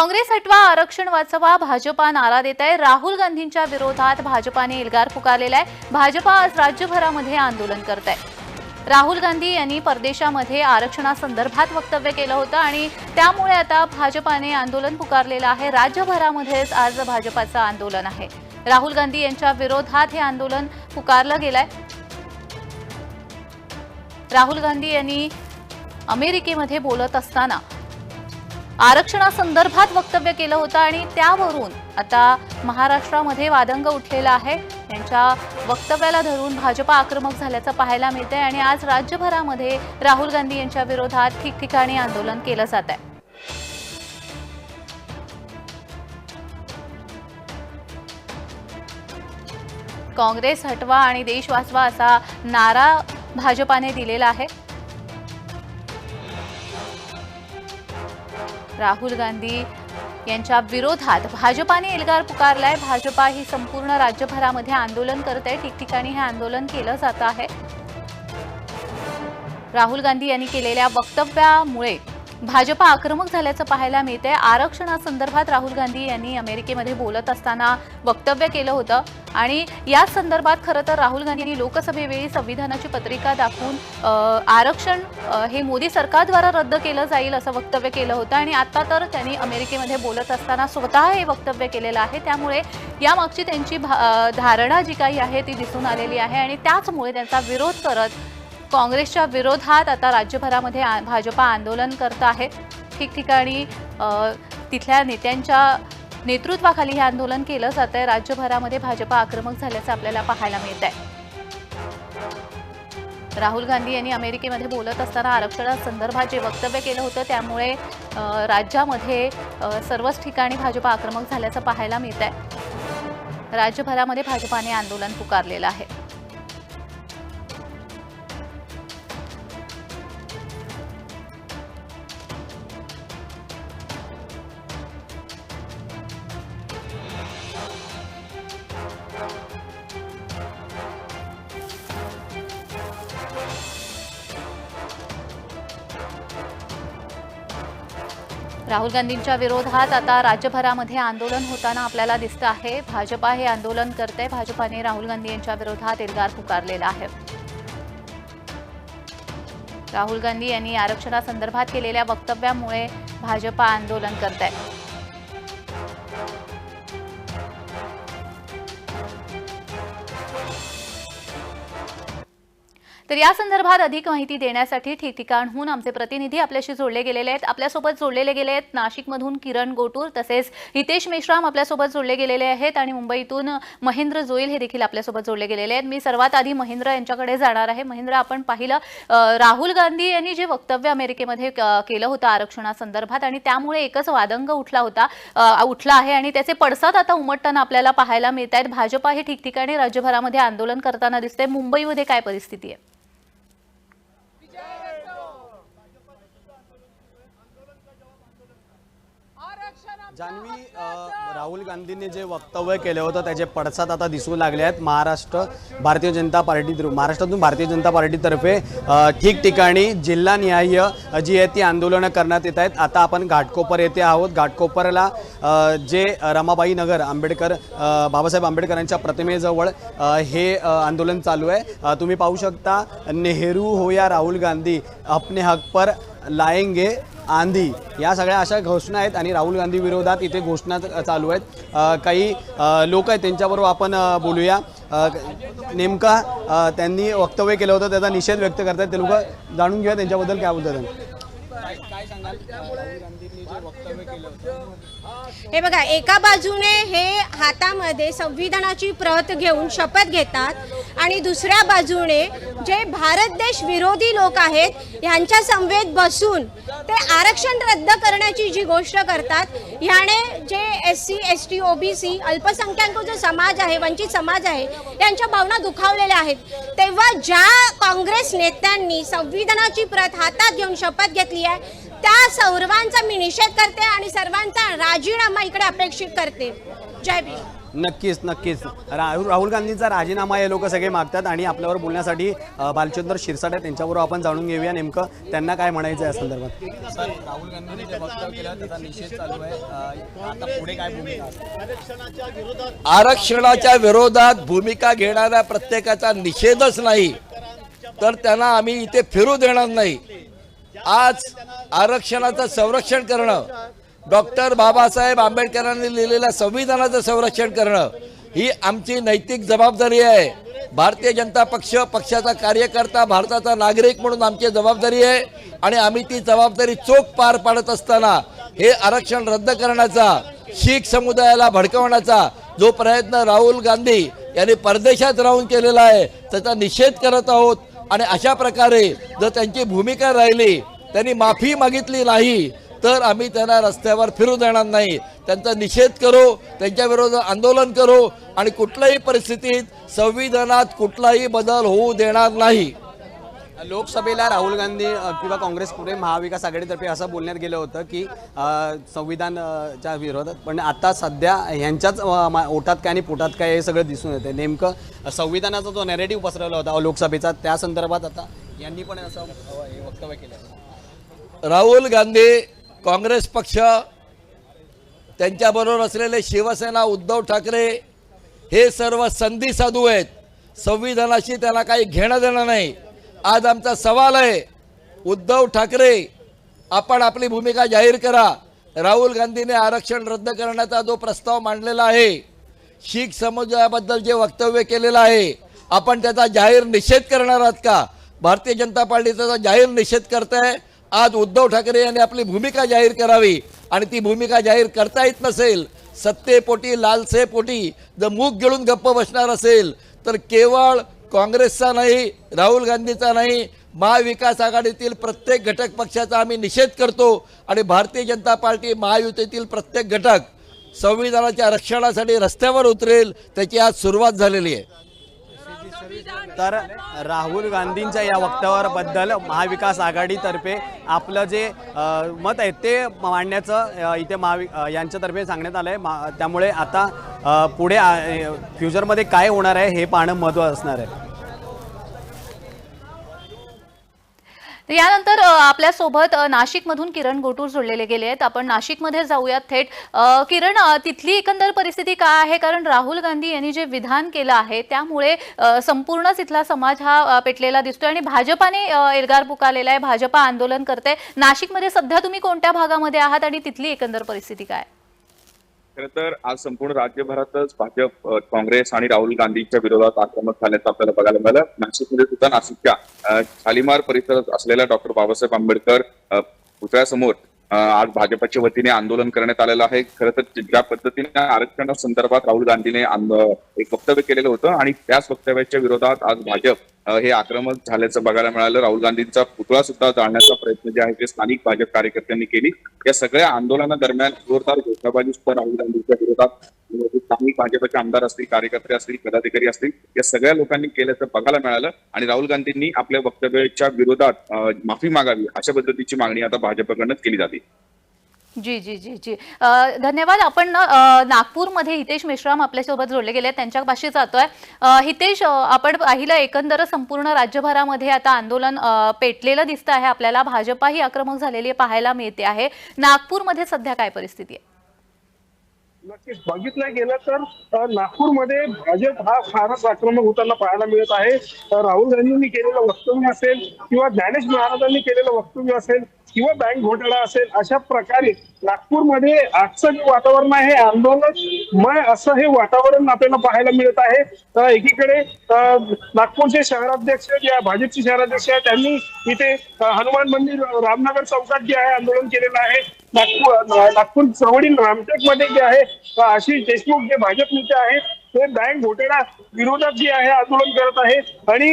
काँग्रेस हटवा आरक्षण वाचवा भाजपा नारा देत आहे राहुल गांधींच्या विरोधात भाजपाने एल्गार पुकारलेला आहे. भाजपा आज राज्यभरामध्ये आंदोलन करत आहे राहुल गांधी यांनी परदेशामध्ये आरक्षणासंदर्भात वक्तव्य केलं होतं आणि त्यामुळे आता भाजपाने आंदोलन पुकारलेलं आहे. राज्यभरामध्येच आज भाजपाचं आंदोलन आहे. राहुल गांधी यांच्या विरोधात हे आंदोलन पुकारलं गेलंय. राहुल गांधी यांनी अमेरिकेमध्ये बोलत असताना आरक्षणासंदर्भात वक्तव्य केलं होतं आणि त्यावरून आता महाराष्ट्रामध्ये वादंग उठलेला आहे. यांच्या वक्तव्याला धरून भाजपा आक्रमक झाल्याचं पाहायला मिळतंय आणि आज राज्यभरामध्ये राहुल गांधी यांच्या विरोधात ठिकठिकाणी आंदोलन केलं जात आहे काँग्रेस हटवा आणि देश वाचवा असा नारा भाजपाने दिलेला आहे. राहुल गांधी यांच्या विरोधात भाजपाने एल्गार पुकारलाय. भाजपा ही संपूर्ण राज्यभरामध्ये आंदोलन करत आहे. ठिकठिकाणी हे आंदोलन केलं जात आहे. राहुल गांधी यांनी केलेल्या वक्तव्यामुळे भाजपा आक्रमक झाल्याचं पाहायला मिळतंय. आरक्षणासंदर्भात राहुल गांधी यांनी अमेरिकेमध्ये बोलत असताना वक्तव्य केलं होतं. आणि या संदर्भात खरं तर राहुल गांधी यांनी लोकसभेवेळी संविधानाची पत्रिका दाखवून आरक्षण हे मोदी सरकारद्वारा रद्द केलं जाईल असं वक्तव्य केलं होतं. आणि आता तर त्यांनी अमेरिकेमध्ये बोलत असताना स्वतः हे वक्तव्य केलेलं आहे. त्यामुळे यामागची त्यांची भा- धारणा जी काही आहे ती दिसून आलेली आहे. आणि त्याचमुळे त्यांचा विरोध करत काँग्रेसच्या विरोधात आता राज्यभरामध्ये आ- भाजपा आंदोलन करत आहे. ठिकठिकाणी तिथल्या नेत्यांच्या नेतृत्वाखाली हे आंदोलन केलं जात आहे. राज्यभरामध्ये भाजपा आक्रमक झाल्याचं आपल्याला पाहायला मिळत आहे. राहुल गांधी यांनी अमेरिकेमध्ये बोलत असताना आरक्षणासंदर्भात जे वक्तव्य केलं होतं त्यामुळे राज्यामध्ये सर्वच ठिकाणी भाजपा आक्रमक झाल्याचं पाहायला मिळत आहे. राज्यभरामध्ये भाजपाने आंदोलन पुकारलेलं आहे. राहुल गांधींच्या विरोधात आता राज्यभरामध्ये आंदोलन होताना आपल्याला दिसतं आहे. भाजपा हे आंदोलन करते भाजपाने राहुल गांधी यांच्या विरोधात एल्गार पुकारलेला आहे. राहुल गांधी यांनी आरक्षणासंदर्भात केलेल्या वक्तव्यामुळे भाजपा आंदोलन करत आहे तर या संदर्भात अधिक माहिती देण्यासाठी ठिकठिकाणहून आमचे प्रतिनिधी आपल्याशी जोडले गेलेले आहेत. आपल्यासोबत जोडलेले गेले आहेत नाशिकमधून किरण गोटूर तसेच हितेश मेश्राम आपल्यासोबत जोडले गेलेले आहेत आणि मुंबईतून महेंद्र जोईल हे देखील आपल्यासोबत जोडले गेलेले आहेत. मी सर्वात आधी महेंद्र यांच्याकडे जाणार आहे. महेंद्र आपण पाहिलं राहुल गांधी यांनी जे वक्तव्य अमेरिकेमध्ये केलं होतं आरक्षणासंदर्भात आणि त्यामुळे एकच वादंग उठला होता उठला आहे आणि त्याचे पडसाद आता उमटताना आपल्याला पाहायला मिळत आहेत भाजपा हे ठिकठिकाणी राज्यभरामध्ये आंदोलन करताना दिसते मुंबईमध्ये काय परिस्थिती आहे? जान्हवी राहुल गांधींनी जे वक्तव्य केलं होतं त्याचे पडसाद आता दिसू लागले आहेत. महाराष्ट्र भारतीय जनता पार्टी महाराष्ट्रातून भारतीय जनता पार्टीतर्फे ठिकठिकाणी जिल्हानिहाय जी आहे ती आंदोलनं करण्यात येत आहेत. आता आपण घाटकोपर येथे आहोत. घाटकोपरला जे रमाबाई नगर आंबेडकर बाबासाहेब आंबेडकरांच्या प्रतिमेजवळ हे आंदोलन चालू आहे. तुम्ही पाहू शकता नेहरू हो या राहुल गांधी अपने हक पर लाएंगे आंधी. या सगळ्या अशा घोषणा आहेत आणि राहुल गांधी विरोधात इथे घोषणा चालू आहेत. काही लोक आहेत त्यांच्याबरोबर आपण बोलूया. नेमका त्यांनी वक्तव्य केलं होतं त्याचा निषेध व्यक्त करतात ते लोक जाणून घेऊया त्यांच्याबद्दल काय बोलतात हे बघा एका बाजूने हे हातामध्ये संविधानाची प्रत घेऊन शपथ घेतात आणि दुसऱ्या बाजूने जे भारत देश विरोधी लोक आहेत यांच्या समवेत बसून ते आरक्षण रद्द करण्याची जी गोष्ट करतात ह्याने जे S C S T O B C अल्पसंख्याक जो समाज आहे वंचित समाज आहे यांच्या भावना दुखावलेल्या आहेत. तेव्हा ज्या काँग्रेस नेत्यांनी संविधानाची प्रत हातात घेऊन शपथ घेतली आहे त्या सर्वांचा मी निषेध करते आणि सर्वांचा राजीनामा इकडे अपेक्षित करते. जय भीम. नक्कीच नक्कीच. राहुल राहुल गांधींचा राजीनामा हे लोक सगळे मागतात आणि आपल्यावर बोलण्यासाठी अ, बालचंद्र शिरसाट आहे त्यांच्याबरोबर आपण जाणून घेऊया नेमकं त्यांना काय म्हणायचं आहे या संदर्भात. राहुल गांधींनी जे वक्तव्य केलं त्याचा निषेध चालू आहे. आता पुढे काय भूमिका आरक्षणाच्या विरोधात भूमिका घेणाऱ्या प्रत्येकाचा निषेधच नाही. तर त्यांना आम्ही इथे फिरू देणार नाही. आज आरक्षणाचं संरक्षण करणं डॉक्टर बाबासाहेब आंबेडकरांनी लिहिलेल्या संविधानाचं संरक्षण करणं ही आमची नैतिक जबाबदारी आहे. भारतीय जनता पक्ष पक्षाचा कार्यकर्ता भारताचा नागरिक म्हणून आमची जबाबदारी आहे आणि आम्ही ती जबाबदारी चोख पार पाडत असताना हे आरक्षण रद्द करण्याचा शीख समुदायाला भडकवण्याचा जो प्रयत्न राहुल गांधी यांनी परदेशात राहून केलेला आहे त्याचा निषेध करत आहोत. आणि अशा प्रकारे जर त्यांची भूमिका राहिली त्यांनी माफी मागितली नाही तर आम्ही त्यांना रस्त्यावर फिरू देणार नाही. त्यांचा निषेध करू त्यांच्या विरोधात आंदोलन करू आणि कुठल्याही परिस्थितीत संविधानात कुठलाही बदल होऊ देणार नाही. लोकसभेला राहुल गांधी किंवा काँग्रेस पुढे महाविकास आघाडीतर्फे असं बोलण्यात गेलं होतं की अ, संविधान अ, च्या विरोधात पण आता सध्या ह्यांच्याच ओठात काय आणि पोटात काय हे सगळं दिसून येते नेमकं संविधानाचा जो नेरेटिव्ह पसरवला होता लोकसभेचा त्या संदर्भात आता यांनी पण असं वक्तव्य केलं. राहुल गांधी काँग्रेस पक्ष त्यांच्याबरोबर असलेले शिवसेना उद्धव ठाकरे हे सर्व संधी साधू आहेत. संविधानाशी त्यांना काही घेणं देणं नाही. आज आमचा सवाल आहे उद्धव ठाकरे आपण आपली भूमिका जाहीर करा. राहुल गांधीने आरक्षण रद्द करण्याचा जो प्रस्ताव मांडलेला आहे शीख समुदायाबद्दल जे वक्तव्य केलेलं आहे आपण त्याचा जाहीर निषेध करणार आहात का? भारतीय जनता पार्टी त्याचा जाहीर निषेध करत आहे आज उद्धव ठाकरे यांनी आपली भूमिका जाहीर करावी आणि ती भूमिका जाहीर करता येत नसेल सत्तेपोटी लालसेपोटी जर मूग गिळून गप्प बसणार असेल तर केवळ काँग्रेसचा नाही राहुल गांधीचा नाही महाविकास आघाडीतील प्रत्येक घटक पक्षाचा आम्ही निषेध करतो आणि भारतीय जनता पार्टी महायुतीतील प्रत्येक घटक संविधानाच्या रक्षणासाठी रस्त्यावर उतरेल त्याची आज सुरुवात झालेली आहे. तर राहुल गांधींच्या या वक्तव्याबद्दल महाविकास आघाडीतर्फे आपलं जे मत आहे ते मांडण्याचं इथे महावि यांच्यातर्फे सांगण्यात आलं आहे मा त्यामुळे आता पुढे फ्युचरमध्ये काय होणार आहे हे पाहणं महत्त्वाचं असणार आहे. यानंतर आपल्यासोबत नाशिकमधून किरण गोटूर जोडलेले गेले आहेत. आपण नाशिकमध्ये जाऊयात थेट. किरण तिथली एकंदर परिस्थिती काय आहे? कारण राहुल गांधी यांनी जे विधान केलं आहे त्यामुळे संपूर्णच इथला समाज हा पेटलेला दिसतोय आणि भाजपाने एल्गार पुकारलेला आहे. भाजपा आंदोलन करते. नाशिकमध्ये सध्या तुम्ही कोणत्या भागामध्ये आहात आणि तिथली एकंदर परिस्थिती काय? खर तर आज संपूर्ण राज्यभरातच भाजप काँग्रेस आणि राहुल गांधीच्या विरोधात आक्रमक झाल्याचं आपल्याला बघायला मिळालं. नाशिकमध्ये सुद्धा नाशिकच्या अ, शालिमार परिसरात असलेल्या डॉक्टर बाबासाहेब आंबेडकर पुतळ्यासमोर आज भाजपच्या वतीने आंदोलन करण्यात आलेलं आहे. खरं तर ज्या पद्धतीने आरक्षणासंदर्भात राहुल गांधीने एक वक्तव्य केलेलं होतं आणि त्याच वक्तव्याच्या विरोधात आज भाजप हे आक्रमक झाल्याचं बघायला मिळालं. राहुल गांधींचा पुतळा सुद्धा जाळण्याचा प्रयत्न जे आहे ते स्थानिक भाजप कार्यकर्त्यांनी केली. या सगळ्या आंदोलनादरम्यान जोरदार घोषणाबाजी सुद्धा राहुल गांधींच्या विरोधात स्थानिक भाजपचे आमदार असतील कार्यकर्ते असतील पदाधिकारी असतील या सगळ्या लोकांनी केल्याचं बघायला मिळालं आणि राहुल गांधींनी आपल्या वक्तव्याच्या विरोधात माफी मागावी अशा पद्धतीची मागणी आता भाजपकडनं केली जाते. जी जी जी जी. धन्यवाद. आपण नागपूरमध्ये हितेश मेश्राम आपल्यासोबत जोडले गेले त्यांच्या भाषेत जातोय. हितेश आपण पाहिलं एकंदर संपूर्ण राज्यभरामध्ये आता आंदोलन पेटलेलं दिसतं आहे. आपल्याला भाजपा ही आक्रमक झालेली पाहायला मिळते आहे. नागपूरमध्ये सध्या काय परिस्थिती आहे? नक्कीच. बघितलं गेलं तर नागपूरमध्ये भाजप हा फारच आक्रमक होताना पाहायला मिळत आहे. राहुल गांधींनी केलेलं वक्तव्य असेल किंवा ज्ञानेश महाराजांनी केलेलं वक्तव्य असेल किंवा बँक घोटाळा असेल अशा प्रकारे नागपूरमध्ये आजचं जे वातावरण आहे आंदोलनमय असं हे वातावरण आपल्याला पाहायला मिळत आहे. एकीकडे नागपूरचे शहराध्यक्ष जे आहे, भाजपचे शहराध्यक्ष आहे त्यांनी इथे हनुमान मंदिर रामनगर चौकात जे आहे आंदोलन केलेलं आहे. नागपूर नागपूर जवळील रामटेकमध्ये जे आहे आशिष देशमुख जे भाजप नेते आहेत ते बँक घोटाळा विरोधात जे आहे आंदोलन करत आहे. आणि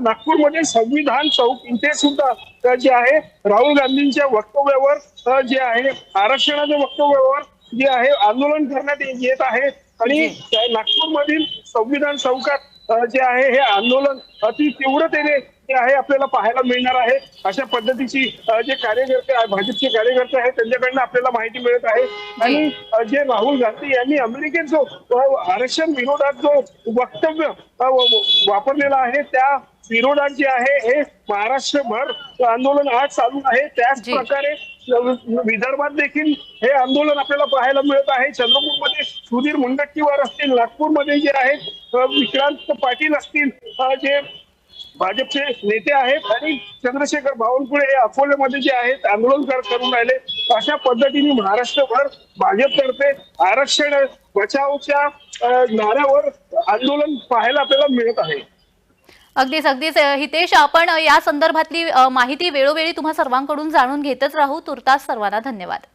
नागपूरमध्ये संविधान चौक इथे सुद्धा जे आहे राहुल गांधींच्या वक्तव्यावर जे आहे आरक्षणाच्या वक्तव्यावर जे आहे आंदोलन करण्यात येत आहे. आणि नागपूरमधील संविधान चौकात जे आहे हे आंदोलन अति तीव्रतेने ते आहे आपल्याला पाहायला मिळणार आहे. अशा पद्धतीची जे कार्यकर्ते भाजपचे कार्यकर्ते आहेत त्यांच्याकडनं आपल्याला माहिती मिळत आहे. आणि जे राहुल गांधी यांनी अमेरिकेत जो आरक्षण विरोधात जो वक्तव्य वापरलेला आहे त्या विरोधात जे आहे हे महाराष्ट्रभर आंदोलन आज चालू आहे. त्याच. प्रकारे विदर्भात देखील हे आंदोलन आपल्याला पाहायला मिळत आहे. चंद्रपूरमध्ये सुधीर मुनगट्टीवार असतील नागपूरमध्ये जे आहेत विक्रांत पाटील असतील जे भाजपचे नेते आहेत आणि चंद्रशेखर बावनकुळे हे अकोल्यामध्ये जे आहेत आंदोलन करून राहिले. अशा पद्धतीने महाराष्ट्रभर भाजपतर्फे आरक्षण बचावच्या नाऱ्यावर आंदोलन पाहायला आपल्याला मिळत आहे. अगदीच अगदीच. हितेश आपण या संदर्भातली माहिती वेळोवेळी तुम्हा सर्वांकडून जाणून घेतच राहू. तुर्तास सर्वांना धन्यवाद.